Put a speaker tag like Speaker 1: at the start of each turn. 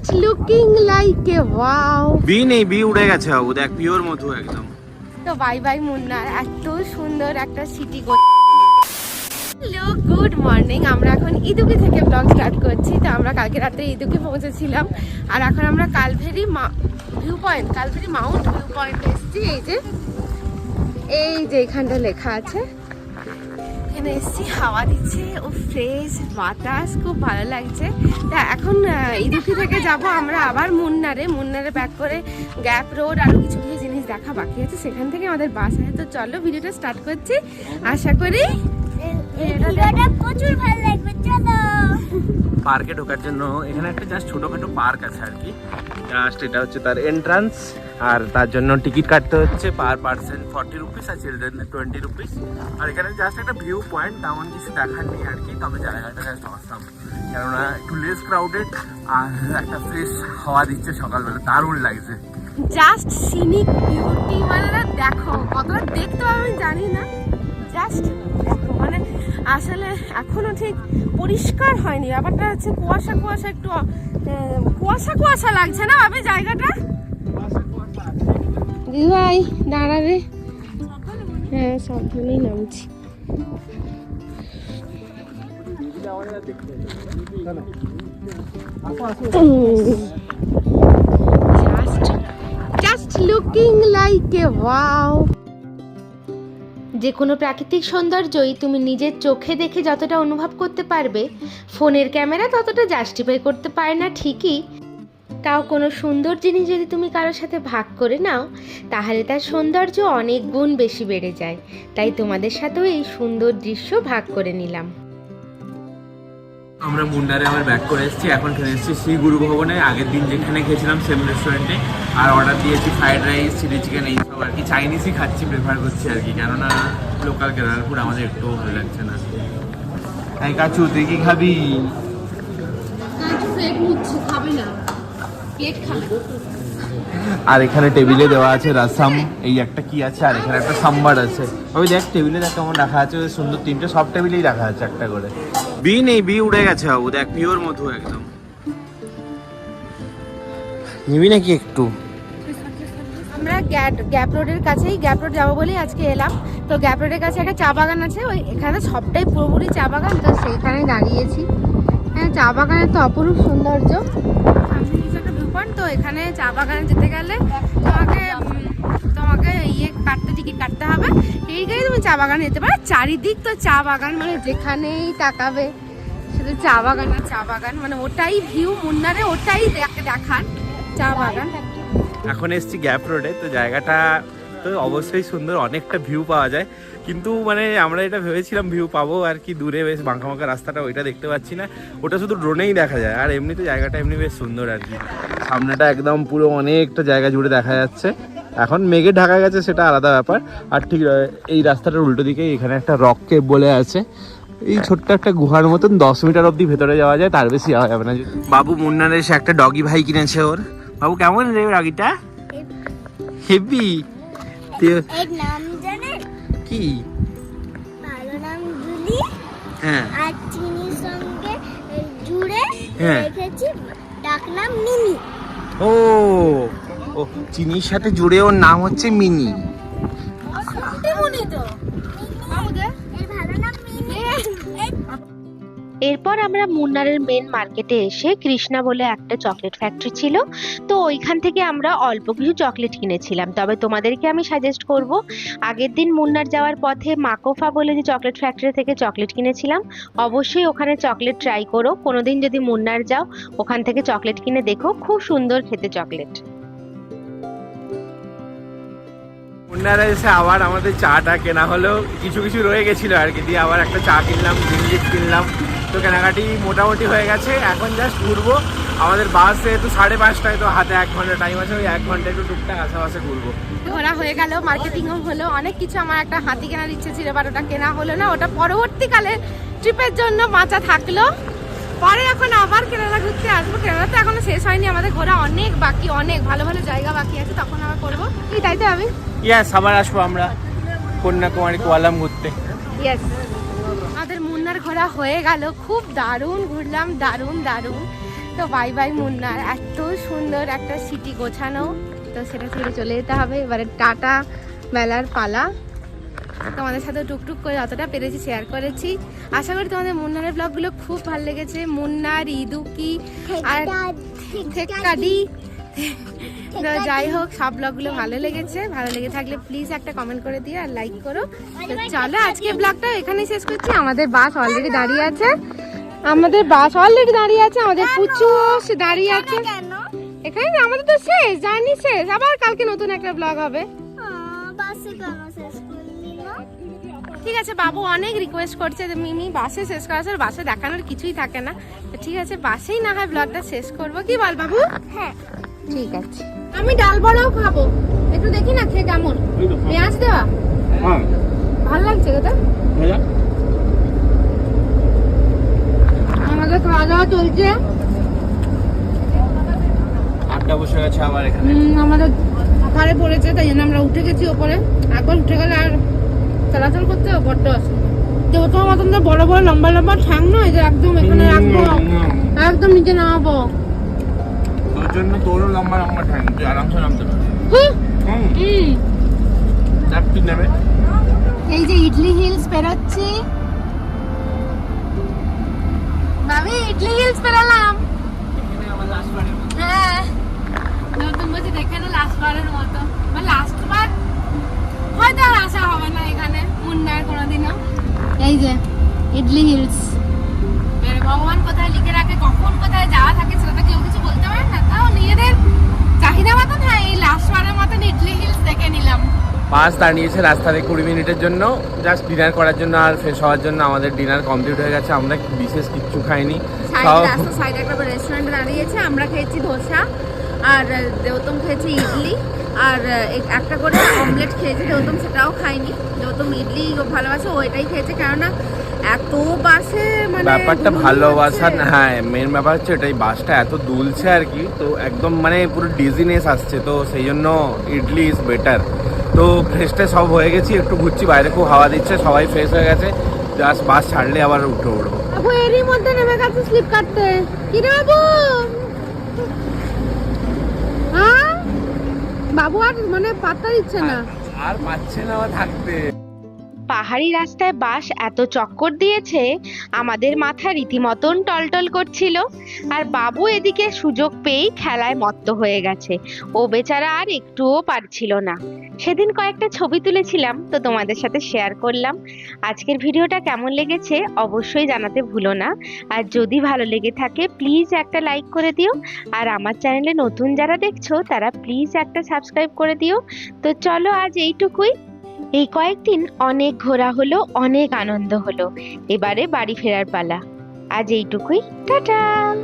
Speaker 1: Just looking like a wow
Speaker 2: bee নেই bee উড়ে গেছে বাবু দেখ পিওর মধু একদম।
Speaker 1: তো বাই বাই মুন্নার এত সুন্দর একটা সিটি হ্যালো গুড মর্নিং আমরা এখন ইদুকি থেকে ব্লগ স্টার্ট করছি তো আমরা কালকে রাতে ইদুকি পৌঁছেছিলাম। আর এখন আমরা Calvary view point Calvary mount view point এসেছি এই যে এই যে এখানটা লেখা আছে। এখানে এসেছি হাওয়া দিচ্ছে ও ফ্রেশ বাতাস খুব ভালো লাগছে। তা এখন ইদুকি থেকে যাব আমরা আবার মুন্নারে। মুন্নারে ব্যাক করে গ্যাপ রোড আরও কিছু কিছু জিনিস দেখা বাকি আছে। সেখান থেকে আমাদের বাস আছে তো চলো ভিডিওটা স্টার্ট করছি। আশা করি
Speaker 3: প্রচুর ভালো লাগবে চলো।
Speaker 2: পার্কে ঢোকার জন্য এখানে একটা জাস্ট ছোটোখাটো পার্ক আছে আর কি। জাস্ট এটা হচ্ছে তার এন্ট্রান্স আর তার জন্য টিকিট কাটতে হচ্ছে পার পার্সন ফর্টি রুপিস আর চিলড্রেন টোয়েন্টি রুপিস। আর এখানে জাস্ট একটা ভিউ পয়েন্ট তেমন কিছু দেখার নেই আর কি, তবে জায়গাটা জাস্ট কেননা একটু লেস ক্রাউডেড আর একটা ফ্রেশ হাওয়া দিচ্ছে সকালবেলা, দারুণ লাগছে।
Speaker 1: জাস্ট সিনিক বিউটি মানে দেখো, কতটা দেখতে পাবে আমি জানি না। জাস্ট দেখো মানে আসলে এখনও ঠিক পরিষ্কার হয়নি। ব্যাপারটা হচ্ছে কুয়াশা কুয়াশা একটু কুয়াশা কুয়াশা লাগছে না ভাবে জায়গাটা? ভাই দাঁড়াবে হ্যাঁ সাবধানেই নামছি। Just looking like a wow যে কোনো প্রাকৃতিক সৌন্দর্যই তুমি নিজের চোখে দেখে যতটা অনুভব করতে পারবে, ফোনের ক্যামেরা ততটা জাস্টিফাই করতে পারে না ঠিকই। তাও কোনো সুন্দর জিনিস যদি তুমি কারোর সাথে ভাগ করে নাও তাহলে তার সৌন্দর্য অনেক গুণ বেশি বেড়ে যায়। তাই তোমাদের সাথেও এই সুন্দর দৃশ্য ভাগ করে নিলাম।
Speaker 2: আমরা মুন্ডারে আবার ব্যাক করে এসেছি। এখন চলে এসেছি শ্রী গুরু ভবনে। আগের দিন যেখানে খেয়েছিলাম সেম রেস্টুরেন্টে আর অর্ডার দিয়েছি ফ্রাইড রাইস চিলি চিকেন এইসব আর কি। চাইনিজই খাচ্ছি প্রেফার করছি আর কি। কেননা লোকাল কেরালাপুর আমাদের একটুও ভালো লাগছে না। এই কাচু তুই কি খাবি?
Speaker 1: খাবে না।
Speaker 2: আর এখানে টেবিলে দেওয়া আছে রাসাম এই একটা কি আছে আর এখানে একটা সাম্বার আছে। ওই দেখ টেবিলে দেখ কেমন রাখা আছে ওই সুন্দর তিনটে সব টেবিলেই রাখা আছে একটা করে। বি নেই বি উড়ে গেছে বাবু দেখ পিওর মধু একদম। নিবি নাকি একটু?
Speaker 1: আমরা গ্যাপ গ্যাপ রোডের কাছেই গ্যাপ রোড যাব বলেই আজকে এলাম। তো গ্যাপ রোডের কাছে একটা চা বাগান আছে ওই এখানে সবটাই পুরোপুরি চা বাগান তো সেইখানে দাঁড়িয়েছি। হ্যাঁ চা বাগানের তো অপরূপ সৌন্দর্য। পয়েন্ট তো এখানে চা বাগানে যেতে গেলে তোমাকে তোমাকে ইয়ে কাটতে, টিকিট কাটতে হবে। এই কেটে তুমি চা বাগানে যেতে পারো, চারিদিক তো চা বাগান মানে যেখানেই তাকাবে শুধু চা বাগান আর চা বাগান মানে ওটাই ভিউ মুন্নারে ওটাই দেখান চা বাগান।
Speaker 2: এখন এসছি গ্যাপ রোডে, তো জায়গাটা তো অবশ্যই সুন্দর অনেকটা ভিউ পাওয়া যায়। কিন্তু মানে আমরা এটা ভেবেছিলাম ভিউ পাবো আর কি দূরে বেশ বাঁকা বাঁকা রাস্তাটা ওইটা দেখতে পাচ্ছি না। ওটা শুধু ড্রোনেই দেখা যায় আর এমনিতে জায়গাটা এমনি বেশ সুন্দর আর কি। সামনেটা একদম পুরো অনেকটা জায়গা জুড়ে দেখা যাচ্ছে। এখন মেঘে ঢাকা গেছে সেটা আলাদা ব্যাপার। আর ঠিক এই রাস্তাটার উল্টো দিকে এখানে একটা রক কেভ বলে আছে। এই ছোট্ট একটা গুহার মতন দশ মিটার অব্দি ভেতরে যাওয়া যায় তার বেশি যাওয়া যাবে না। বাবু মুন্নার এসে একটা ডগি ভাই কিনেছে ওর। বাবু কেমন রে ডগিটা হেভি
Speaker 3: এর নাম জানেন
Speaker 2: কি?
Speaker 3: ভালো নাম জুলি
Speaker 2: হ্যাঁ।
Speaker 3: আর চিনির সঙ্গে জুড়ে
Speaker 2: হ্যাঁ।
Speaker 3: রেখেছি ডাকনাম মিনি।
Speaker 2: ও ও চিনির সাথে জুড়ে ওর নাম হচ্ছে মিনি।
Speaker 4: এরপর আমরা মুন্নারের মেন মার্কেটে এসে কৃষ্ণা বলে একটা চকলেট ফ্যাক্টরি ছিল। তো ওইখান থেকে আমরা অল্প কিছু চকলেট কিনেছিলাম। তবে তোমাদেরকে আমি সাজেস্ট করব, আগের দিন মুন্নার যাওয়ার পথে মাকোফা বলে যে চকলেট ফ্যাক্টরি থেকে চকলেট কিনেছিলাম, অবশ্যই ওখানে চকলেট ট্রাই করো। কোনোদিন যদি মুন্নার যাও, ওখান থেকে চকলেট কিনে দেখো, খুব সুন্দর খেতে চকলেট
Speaker 2: মুন্নারা এসে আবার আমাদের চাটা কেনা হলো। কিছু কিছু রয়ে গেছিল আর কি। দিয়ে আবার একটা চা কিনলাম জিনিস কিনলাম। তো কেনাকাটি মোটামুটি হয়ে গেছে। এখন জাস্ট ঘুরবো। আমাদের বাস যেহেতু সাড়ে পাঁচটায় তো হাতে এক ঘণ্টা টাইম আছে ওই এক ঘণ্টা একটু টুকটাক আশেপাশে ঘুরবো।
Speaker 1: ঘোরা হয়ে গেল মার্কেটিংও হলো অনেক কিছু আমার একটা হাতি কেনার ইচ্ছে ছিল বাট ওটা কেনা হলো না। ওটা পরবর্তীকালে ট্রিপের জন্য বাঁচা থাকল। পরে এখন আবার কেরালা ঘুরতে আসব। কেরালা তো এখনও শেষ হয়নি আমাদের ঘোরা অনেক বাকি অনেক ভালো ভালো জায়গা বাকি আছে তখন আবার করব। কি তাই তো আমি?
Speaker 2: ইয়াস আবার আসব আমরা কন্যাকুমারী কোয়ালাম ঘুরতে।
Speaker 1: ইয়েস আমাদের মুন্নার ঘোরা হয়ে গেল। খুব দারুণ ঘুরলাম দারুণ দারুণ। তো বাই বাই মুন্নার। এত সুন্দর একটা সিটি গোছানো। তো সেটা ছেড়ে চলে যেতে হবে। এবারে টাটা মেলার পালা। তোমাদের সাথে টুকটুক করে যতটা পেরেছি শেয়ার করেছি। আশা করি তোমাদের মুন্নারের ব্লগগুলো খুব ভালো লেগেছে। মুন্নার ইদুকি আর থেক্কাডি তো যাই হোক সব ব্লগগুলো ভালো লেগেছে। ভালো লেগে থাকলে প্লিজ একটা কমেন্ট করে দিও আর লাইক করো। তো চলো আজকে ব্লগটা এখানেই শেষ করছি। আমাদের বাস অলরেডি দাঁড়িয়ে আছে। আমাদের বাস অলরেডি দাঁড়িয়ে আছে। আমাদের পুচুও সে দাঁড়িয়ে আছে। এখানে আমাদের তো শেষ জার্নি শেষ। আবার কালকে নতুন একটা ব্লগ হবে। ঠিক আছে বাবু অনেক রিকোয়েস্ট করছে যে মিমি বাসে শেষ করা আছে, বাসে দেখানোর কিছুই থাকে না। ঠিক আছে বাসেই না হয় ব্লগটা শেষ করব। কি বল বাবু?
Speaker 3: হ্যাঁ।
Speaker 1: ঠিক আছে। আমি ডাল বড়াও খাব। একটু দেখি না খেয়ে কেমন। পেঁয়াজ দেওয়া?
Speaker 2: হ্যাঁ।
Speaker 1: ভালো লাগছে তো আমাদের খাওয়া দাওয়া চলছে।
Speaker 2: আড্ডা বসে গেছে আবার এখানে।
Speaker 1: আমাদের ঘরে পড়েছে তাই জন্য আমরা উঠে গেছি ওপরে। একবার উঠে গেলে আর চলাচল করতে বড্ড আছে মতন বড় বড় লম্বা লম্বা ঠ্যাং নয় যে একদম এখানে রাখব একদম নিচে নামাবো।
Speaker 2: জন্য তোরও লম্বা লম্বা ঠ্যাং তুই আরামসে নামতে পারবি। দেখ তুই নেবে।
Speaker 1: এই যে ইডলি হিলস পেরোচ্ছি। আমি ইডলি হিলস পেরালাম হ্যাঁ নতুন বলছি দেখে তো লাস্ট বারের মতো লাস্ট বার হয়তো আর আসা হবে না এখানে মুন্নার কোনোদিনও এই যে ইডলি হিলস এবারে ভগবান কোথায় লিখে রাখে কখন কোথায় যাওয়া থাকে সেটা তো কেউ কিছু বলতে পারে না তাও নিজেদের চাহিদা মতন হ্যাঁ এই লাস্ট বারের মতন ইডলি হিলস দেখে নিলাম
Speaker 2: বাস দাঁড়িয়েছে রাস্তা রাস্তাতে কুড়ি মিনিটের জন্য। জাস্ট ডিনার করার জন্য আর ফ্রেশ হওয়ার জন্য আমাদের ডিনার কমপ্লিট হয়ে গেছে। আমরা বিশেষ কিচ্ছু খাইনি।
Speaker 1: সাইডে একটা রেস্টুরেন্ট দাঁড়িয়েছে। আমরা খেয়েছি ধোসা আর দেবতম খেয়েছে ইডলি। আর একটা করে অমলেট খেয়েছে দেবতম সেটাও খায়নি দেবতম ইডলি ভালোবাসে ও এটাই খেয়েছে। কেননা এত বাসে মানে
Speaker 2: ব্যাপারটা ভালোবাসা না হ্যাঁ মেন ব্যাপার হচ্ছে এটাই বাসটা এত দুলছে আর কি তো একদম মানে পুরো ডিজিনেস আসছে। তো সেই জন্য ইডলি ইজ বেটার তো ফ্রেশটা সব হয়ে গেছি একটু ঘুরছি বাইরে খুব হাওয়া দিচ্ছে সবাই ফ্রেশ হয়ে গেছে। জাস্ট বাস ছাড়লে আবার উঠে উঠবো
Speaker 1: বাবু এরই মধ্যে নেমে গেছে স্লিপ কাটতে। কি রে বাবু? হ্যাঁ? বাবু আর মানে পাত্তা দিচ্ছে না।
Speaker 2: আর পাচ্ছে না থাকতে।
Speaker 4: পাহাড়ি রাস্তায় বাস এত চক্কর দিয়েছে, আমাদের মাথা রীতিমতন টলটল করছিল। আর বাবু এদিকে সুযোগ পেয়েই খেলায় মত্ত হয়ে গেছে। ও বেচারা আর একটুও পারছিল না। সেদিন কয়েকটা ছবি তুলেছিলাম, তো তোমাদের সাথে শেয়ার করলাম। আজকের ভিডিওটা কেমন লেগেছে অবশ্যই জানাতে ভুলো না। আর যদি ভালো লেগে থাকে প্লিজ একটা লাইক করে দিও। আর আমার চ্যানেলে নতুন যারা দেখছ, তারা প্লিজ একটা সাবস্ক্রাইব করে দিও। তো চলো আজ এইটুকুই। এই কয়েকদিন অনেক ঘোরা হলো, অনেক আনন্দ হলো। এবারে বাড়ি ফেরার পালা। আজ এইটুকুই। টাটা!